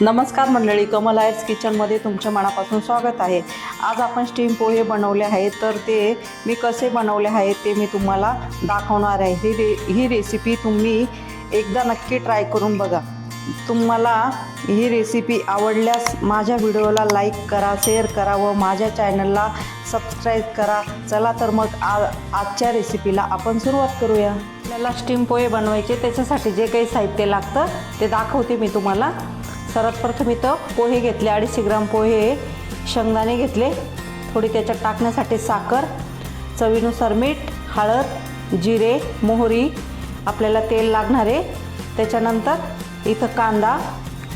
नमस्कार मंडळी कमल आयर्स किचनमध्ये तुमच्या मनापासून स्वागत आहे. आज आपण स्टीम पोहे बनवले आहेत तर ते मी कसे बनवले आहेत ते मी तुम्हाला दाखवणार आहे. ही रे ही रेसिपी तुम्ही एकदा नक्की ट्राय करून बघा. तुम्हाला ही रेसिपी आवडल्यास माझ्या व्हिडिओला लाईक करा शेअर करा व माझ्या चॅनलला सबस्क्राईब करा. चला तर मग आ आजच्या रेसिपीला आपण सुरुवात करूया. आपल्याला स्टीम पोहे बनवायचे त्याच्यासाठी जे काही साहित्य लागतं ते दाखवते मी तुम्हाला. सर्वात प्रथम इथं पोहे घेतले अडीचशे ग्राम पोहे शेंगदाणे घेतले. थोडी त्याच्यात टाकण्यासाठी साखर चवीनुसार मीठ हळद जिरे मोहरी आपल्याला तेल लागणार आहे. त्याच्यानंतर इथं कांदा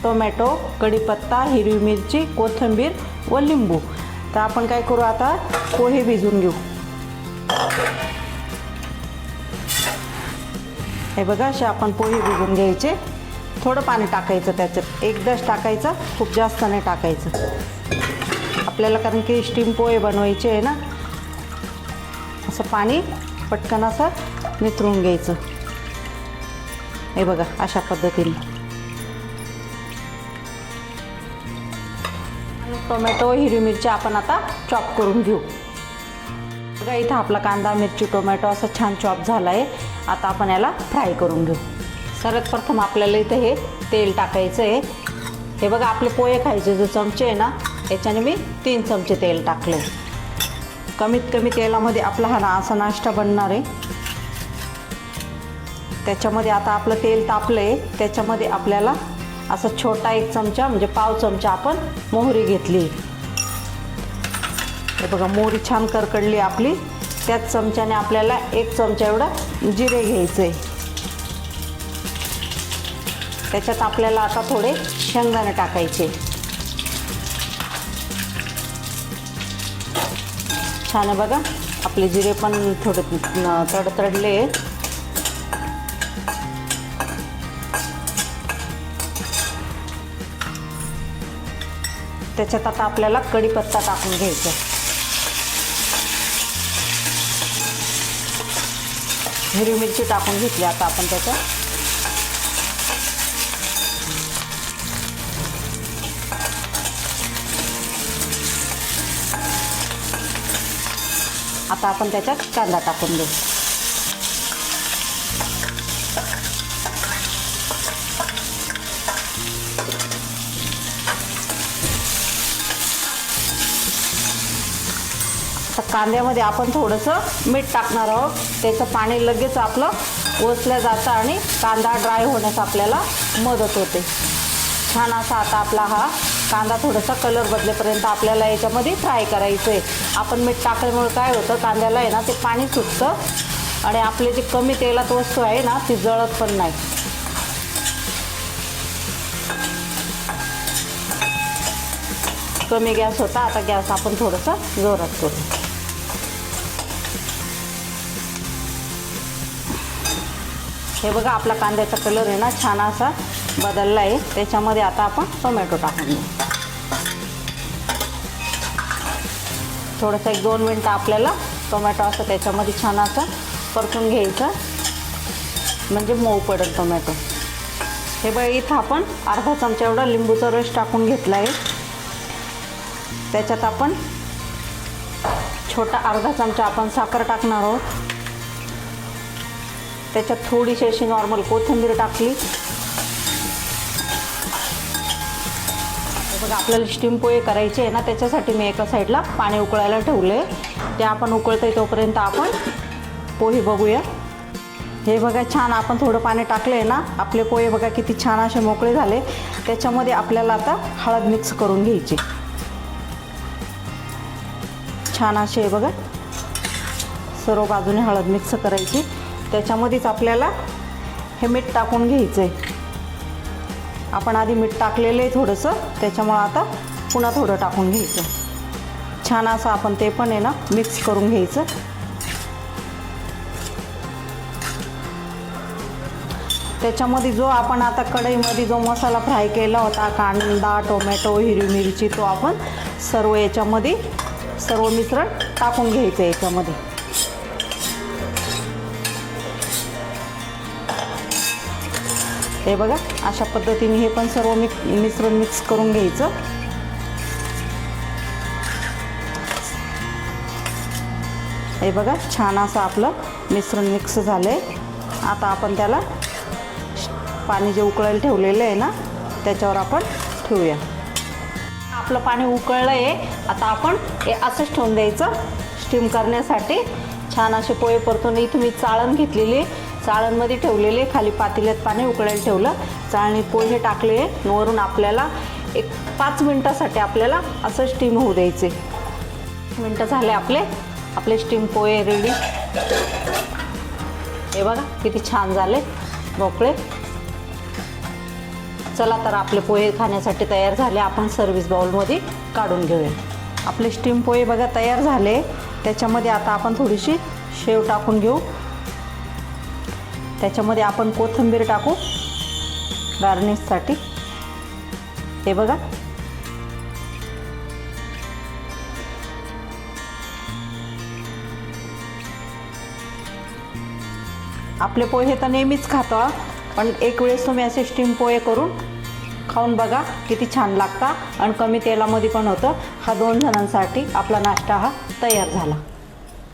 टोमॅटो कढीपत्ता हिरवी मिरची कोथिंबीर व लिंबू. तर आपण काय करू आता? पोहे भिजून घेऊ. हे बघा असे आपण पोहे भिजून घ्यायचे. थोडं पाणी टाकायचं त्याच्यात. एकदाच टाकायचं खूप जास्त नाही टाकायचं. आपल्याला कारण की स्टीम पोहे बनवायचे आहे ना. असं पाणी पटकन असं निथरून घ्यायचं. हे बघा अशा पद्धतीने. टोमॅटो हिरवी मिरची आपण आता चॉप करून घेऊ. बघा इथं आपला कांदा मिरची टोमॅटो असं छान चॉप झाला आहे आता आपण याला फ्राय करून घेऊ. सर्वात प्रथम आपल्याला इथं हे तेल टाकायचं आहे. हे बघा आपले पोहे खायचे जे चमचे आहे ना याच्याने मी तीन चमचे तेल टाकले कमीत कमी तेलामध्ये आपला हा ना असा नाश्ता बनणार आहे. त्याच्यामध्ये आता आपलं तेल तापलं आहे त्याच्यामध्ये आपल्याला असा छोटा एक चमचा म्हणजे पाव चमचा आपण मोहरी घेतली. हे बघा मोहरी छान करकडली आपली. त्याच चमच्याने आपल्याला एक चमचा एवढं जिरे घ्यायचं आहे त्याच्यात आपल्याला आता थोडे शेंगदाणे टाकायचे. छान आहे बघा. आपले जिरे पण थोडे तडतडले त्याच्यात आता आपल्याला कढीपत्ता टाकून घ्यायचा. हिरवी मिरची टाकून घेतली आता आपण त्याच्यात. आता आपण त्याच्यात कांदा टाकून देऊ आता कांद्यामध्ये आपण थोडंसं मीठ टाकणार आहोत. त्याचं पाणी लगेच आपलं ओसलं जातं आणि कांदा ड्राय होण्यास आपल्याला मदत होते. छान असा आता आपला हा कांदा थोडासा कलर बदलेपर्यंत आपल्याला याच्यामध्ये फ्राय करायचं आहे आपण मीठ टाकल्यामुळे काय होतं कांद्याला आहे ना ते पाणी सुटतं आणि आपले जे कमी तेलात वस्तू आहे ना ती जळत पण नाही. कमी गॅस होता आता गॅस आपण थोडंसं जोरात करू. हे बघा आपला कांद्याचा कलर आहे ना छान असा बदलला आहे त्याच्यामध्ये आता आपण टोमॅटो टाकून थोडंसं एक दोन मिनटं आपल्याला टोमॅटो असं त्याच्यामध्ये छान असं परतून घ्यायचं. म्हणजे मऊ पडेल टोमॅटो हे बघ इथं आपण अर्धा चमचा एवढा लिंबूचा रस टाकून घेतला आहे त्याच्यात आपण छोटा अर्धा चमचा आपण साखर टाकणार आहोत. त्याच्यात थोडीशी अशी नॉर्मल कोथिंबीर टाकली. बघा आपल्याला स्टीम पोहे करायचे आहे ना त्याच्यासाठी मी एका साईडला पाणी उकळायला ठेवलं. आहे ते आपण उकळतं तोपर्यंत आपण पोहे बघूया. हे बघा छान आपण थोडं पाणी टाकलं आहे ना आपले पोहे बघा किती छान असे मोकळे झाले. त्याच्यामध्ये आपल्याला आता हळद मिक्स करून घ्यायची. छान असे आहे बघा सर्व बाजूने हळद मिक्स करायची. त्याच्यामध्येच आपल्याला हे मीठ टाकून घ्यायचं आहे आपण आधी मीठ टाकलेलं आहे थोडंसं त्याच्यामुळं आता पुन्हा थोडं टाकून घ्यायचं. छान असं आपण ते पण आहे ना मिक्स करून घ्यायचं. त्याच्यामध्ये जो आपण आता कढईमध्ये जो मसाला फ्राय केला होता कांदा टोमॅटो हिरवी मिरची तो आपण सर्व याच्यामध्ये सर्व मिश्रण टाकून घ्यायचं याच्यामध्ये. हे बघा अशा पद्धतीने हे पण सर्व मिक मिश्रण मिक्स करून घ्यायचं. हे बघा छान असं आपलं मिश्रण मिक्स झालं आहे आता आपण त्याला पाणी जे उकळायला ठेवलेलं आहे ना त्याच्यावर आपण ठेवूया. आपलं पाणी उकळलं आहे आता आपण हे असंच ठेवून द्यायचं. स्टीम करण्यासाठी छान असे पोहे परतून इथं मी चाळण घेतलेली. चाळणमध्ये ठेवलेले खाली पातेल्यात पाणी उकळायला ठेवलं. चाळणी पोहे टाकले वरून आपल्याला एक पाच मिनटासाठी आपल्याला असं स्टीम होऊ द्यायचे. मिनटं झाले आपले. आपले स्टीम पोहे रेडी हे बघा किती छान झाले मोकळे. चला तर आपले पोहे खाण्यासाठी तयार झाले. आपण सर्व्हिस बाउलमध्ये काढून घेऊया. आपले स्टीम पोहे बघा तयार झाले. त्याच्यामध्ये आता आपण थोडीशी शेव टाकून घेऊ. त्याच्यामध्ये आपण कोथिंबीर टाकू गार्निशसाठी. हे बघा. आपले पोहे तर नेहमीच खातो पण एक वेळेस तुम्ही असे स्टीम पोहे करून खाऊन बघा किती छान लागता. आणि कमी तेलामध्ये पण होतं. हा दोन जणांसाठी आपला नाश्ता हा तयार झाला.